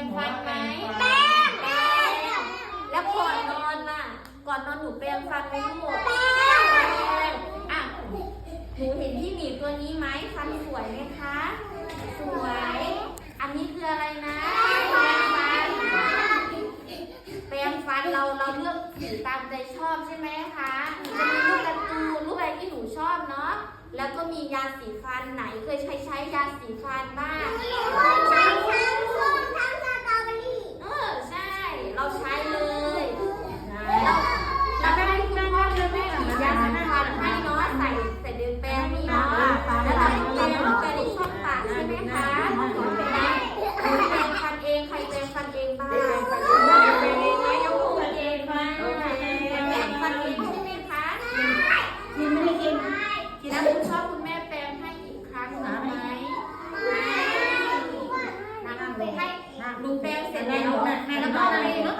รงฟันไหมแปงแล้วก่อนนอนล่ะ ก่อนนอนหนูแปรงฟันไหมลูกแปรงอะหนูเห็นพี่หมีตัวนี้ไหมฟันสวยไหมคะ สวย อันนี้คืออะไรนะแปรงฟันแปรงฟันเราเราเลือกสีตามใจชอบใช่ไหมคะจะมีรูปการ์ตูนรูปอะไรที่หนูชอบเนาะ แล้วก็มียาสีฟันไหนเคยใช้ใช้ยาสีฟันบ้าง